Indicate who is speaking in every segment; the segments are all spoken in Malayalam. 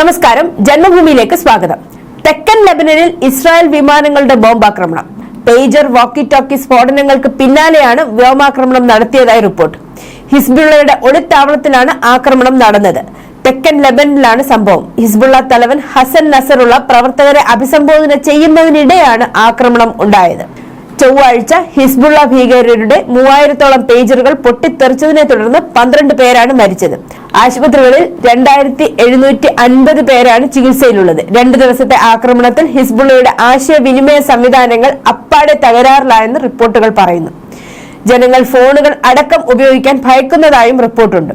Speaker 1: നമസ്കാരം. ജന്മഭൂമിയിലേക്ക് സ്വാഗതം. തെക്കൻ ലെബനനിൽ ഇസ്രായേൽ വിമാനങ്ങളുടെ ബോംബാക്രമണം. പേജർ വാക്കി ടോക്കി സ്ഫോടനങ്ങൾക്ക് പിന്നാലെയാണ് വ്യോമാക്രമണം നടത്തിയതായി റിപ്പോർട്ട്. ഹിസ്ബുള്ളയുടെ ഒളിത്താവളത്തിലാണ് ആക്രമണം നടന്നത്. തെക്കൻ ലെബനിലാണ് സംഭവം. ഹിസ്ബുള്ള തലവൻ ഹസൻ നസറുള്ള പ്രവർത്തകരെ അഭിസംബോധന ചെയ്യുന്നതിനിടെയാണ് ആക്രമണം ഉണ്ടായത്. ചൊവ്വാഴ്ച ഹിസ്ബുള്ള ഭീകരരുടെ മൂവായിരത്തോളം പേജറുകൾ പൊട്ടിത്തെറിച്ചതിനെ തുടർന്ന് പന്ത്രണ്ട് പേരാണ് മരിച്ചത്. ആശുപത്രികളിൽ രണ്ടായിരത്തി എഴുന്നൂറ്റി അൻപത് പേരാണ് ചികിത്സയിലുള്ളത്. രണ്ടു ദിവസത്തെ ആക്രമണത്തിൽ ഹിസ്ബുള്ളയുടെ ആശയവിനിമയ സംവിധാനങ്ങൾ അപ്പാടെ തകരാറിലായെന്ന് റിപ്പോർട്ടുകൾ പറയുന്നു. ജനങ്ങൾ ഫോണുകൾ അടക്കം ഉപയോഗിക്കാൻ ഭയക്കുന്നതായും റിപ്പോർട്ടുണ്ട്.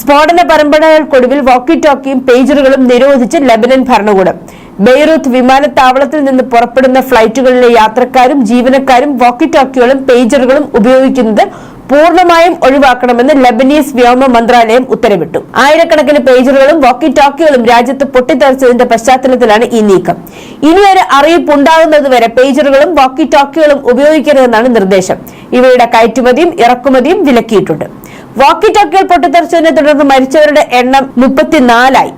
Speaker 1: സ്ഫോടന പരമ്പരകൾക്കൊടുവിൽ വോക്കി ടോക്കിയും പേജറുകളും നിരോധിച്ച് ലബനൻ ഭരണകൂടം. ബെയ്റൂത്ത് വിമാനത്താവളത്തിൽ നിന്ന് പുറപ്പെടുന്ന ഫ്ലൈറ്റുകളിലെ യാത്രക്കാരും ജീവനക്കാരും വോക്കി ടോക്കികളും പേജറുകളും ഉപയോഗിക്കുന്നത് പൂർണമായും ഒഴിവാക്കണമെന്ന് ലബനീസ് വ്യോമ മന്ത്രാലയം ഉത്തരവിട്ടു. ആയിരക്കണക്കിന് പേജറുകളും വോക്കി ടോക്കികളും രാജ്യത്ത് പൊട്ടിത്തെറിച്ചതിന്റെ പശ്ചാത്തലത്തിലാണ് ഈ നീക്കം. ഇനിയൊരു അറിയിപ്പ് ഉണ്ടാകുന്നതുവരെ പേജറുകളും വോക്കി ടോക്കികളും ഉപയോഗിക്കരുതെന്നാണ് നിർദ്ദേശം. ഇവയുടെ കയറ്റുമതിയും ഇറക്കുമതിയും വിലക്കിയിട്ടുണ്ട്. വാക്കി ടോക്കികൾ പൊട്ടിത്തെറിച്ചതിനെ തുടർന്ന് മരിച്ചവരുടെ എണ്ണം മുപ്പത്തിനാലായി.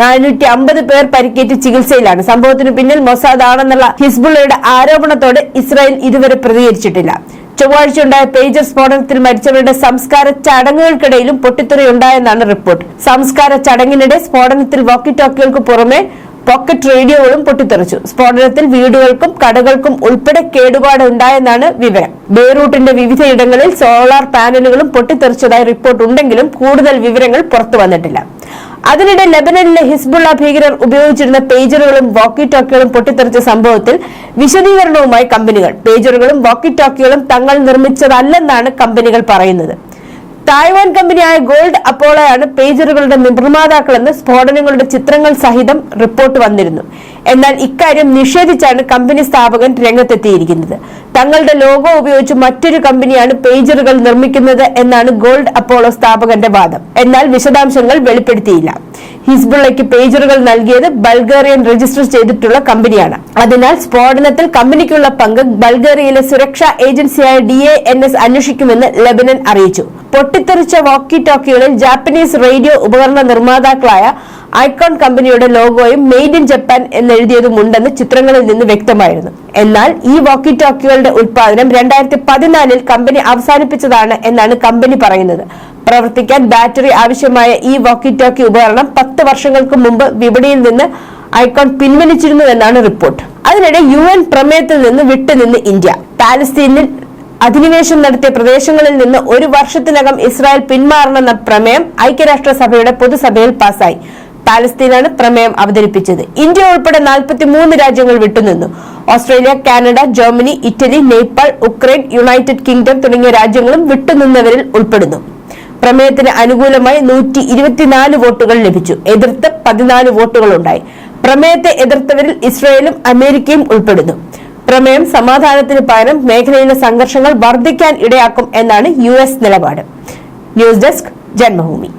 Speaker 1: നാനൂറ്റി അമ്പത് പേർ പരിക്കേറ്റ് ചികിത്സയിലാണ്. സംഭവത്തിന് പിന്നിൽ മൊസാദ് ആണെന്നുള്ള ഹിസ്ബുള്ളയുടെ ആരോപണത്തോട് ഇസ്രായേൽ ഇതുവരെ പ്രതികരിച്ചിട്ടില്ല. ചൊവ്വാഴ്ച ഉണ്ടായ പേജർ സ്ഫോടനത്തിൽ മരിച്ചവരുടെ സംസ്കാര ചടങ്ങുകൾക്കിടയിലും പൊട്ടിത്തെറിയുണ്ടായെന്നാണ് റിപ്പോർട്ട്. സംസ്കാര ചടങ്ങിനിടെ സ്ഫോടനത്തിൽ വോക്കി ടോക്കികൾക്ക് പുറമെ പോക്കറ്റ് റേഡിയോകളും പൊട്ടിത്തെറിച്ചു. സ്ഫോടനത്തിൽ വീടുകൾക്കും കടകൾക്കും ഉൾപ്പെടെ കേടുപാട് ഉണ്ടായെന്നാണ് വിവരം. ബെയ്റൂട്ടിന്റെ വിവിധയിടങ്ങളിൽ സോളാർ പാനലുകളും പൊട്ടിത്തെറിച്ചതായി റിപ്പോർട്ട് ഉണ്ടെങ്കിലും കൂടുതൽ വിവരങ്ങൾ പുറത്തു വന്നിട്ടില്ല. അതിനിടെ ലബനനിലെ ഹിസ്ബുള്ള ഭീകരർ ഉപയോഗിച്ചിരുന്ന പേജറുകളും വാക്കി ടോക്കികളും പൊട്ടിത്തെറിച്ച സംഭവത്തിൽ വിശദീകരണവുമായി കമ്പനികൾ. പേജറുകളും വാക്കി ടോക്കികളും തങ്ങൾ നിർമ്മിച്ചതല്ലെന്നാണ് കമ്പനികൾ പറയുന്നത്. തായ്വാൻ കമ്പനിയായ ഗോൾഡ് അപ്പോളയാണ് പേജറുകളുടെ നിർമ്മാതാക്കളെന്ന് സ്ഫോടനങ്ങളുടെ ചിത്രങ്ങൾ സഹിതം റിപ്പോർട്ട് വന്നിരുന്നു. എന്നാൽ ഇക്കാര്യം നിഷേധിച്ചാണ് കമ്പനി സ്ഥാപകൻ രംഗത്തെത്തിയിരിക്കുന്നത്. തങ്ങളുടെ ലോഗോ ഉപയോഗിച്ച് മറ്റൊരു കമ്പനിയാണ് പേജറുകൾ നിർമ്മിക്കുന്നത് എന്നാണ് ഗോൾഡ് അപ്പോളോ സ്ഥാപകന്റെ വാദം. എന്നാൽ വിശദാംശങ്ങൾ വെളിപ്പെടുത്തിയില്ല. ഹിസ്ബുള്ളയ്ക്ക് പേജറുകൾ നൽകിയത് ബൾഗേറിയൻ രജിസ്റ്റർ ചെയ്തിട്ടുള്ള കമ്പനിയാണ്. അതിനാൽ സ്ഫോടനത്തിൽ കമ്പനിക്കുള്ള പങ്ക് ബൾഗേറിയയിലെ സുരക്ഷാ ഏജൻസിയായ ഡി എ എൻ എസ് അന്വേഷിക്കുമെന്ന് ലെബനൻ അറിയിച്ചു. പൊട്ടിത്തെറിച്ച വോക്കി ടോക്കികളിൽ ജാപ്പനീസ് റേഡിയോ ഉപകരണ നിർമ്മാതാക്കളായ ഐക്കോൺ കമ്പനിയുടെ ലോഗോയും മെയ്ഡ് ഇൻ ജപ്പാൻ എന്നെഴുതിയതും ഉണ്ടെന്ന് ചിത്രങ്ങളിൽ നിന്ന് വ്യക്തമായിരുന്നു. എന്നാൽ ഈ വോക്കി ടോക്കികളുടെ ഉത്പാദനം രണ്ടായിരത്തി പതിനാലിൽ കമ്പനി അവസാനിപ്പിച്ചതാണ് എന്നാണ് കമ്പനി പറയുന്നത്. പ്രവർത്തിക്കാൻ ബാറ്ററി ആവശ്യമായ ഈ വോക്കി ടോക്കി ഉപകരണം പത്ത് വർഷങ്ങൾക്ക് മുമ്പ് വിപണിയിൽ നിന്ന് ഐക്കോൺ പിൻവലിച്ചിരുന്നുവെന്നാണ് റിപ്പോർട്ട് അതിനിടെ യു എൻ പ്രമേയത്തിൽ നിന്ന് വിട്ടുനിന്ന് ഇന്ത്യ. പാലസ്തീനിൽ അധിനിവേശം നടത്തിയ പ്രദേശങ്ങളിൽ നിന്ന് ഒരു വർഷത്തിനകം ഇസ്രായേൽ പിന്മാറണമെന്ന പ്രമേയം ഐക്യരാഷ്ട്രസഭയുടെ പൊതുസഭയിൽ പാസായി പാലസ്തീനാണ് പ്രമേയം അവതരിപ്പിച്ചത്. ഇന്ത്യ ഉൾപ്പെടെ നാൽപ്പത്തിമൂന്ന് രാജ്യങ്ങൾ വിട്ടുനിന്നു. Australia Canada Germany Italy Nepal Ukraine United Kingdom തുടങ്ങിയ രാജ്യങ്ങളും വിട്ടുനിന്നവരിൽ ഉൾപ്പെടുന്നു. പ്രമേയത്തിന് അനുകൂലമായി നൂറ്റി ഇരുപത്തിനാല് വോട്ടുകൾ ലഭിച്ചു. എതിർത്ത് പതിനാല് വോട്ടുകളുണ്ടായി. പ്രമേയത്തെ എതിർത്തവരിൽ ഇസ്രയേലും അമേരിക്കയും ഉൾപ്പെടുന്നു. പ്രമേയം സമാധാനത്തിന് പകരം മേഖലയിലെ സംഘർഷങ്ങൾ വർദ്ധിക്കാൻ ഇടയാക്കും എന്നാണ് യു നിലപാട്. News desk Janmabhumi.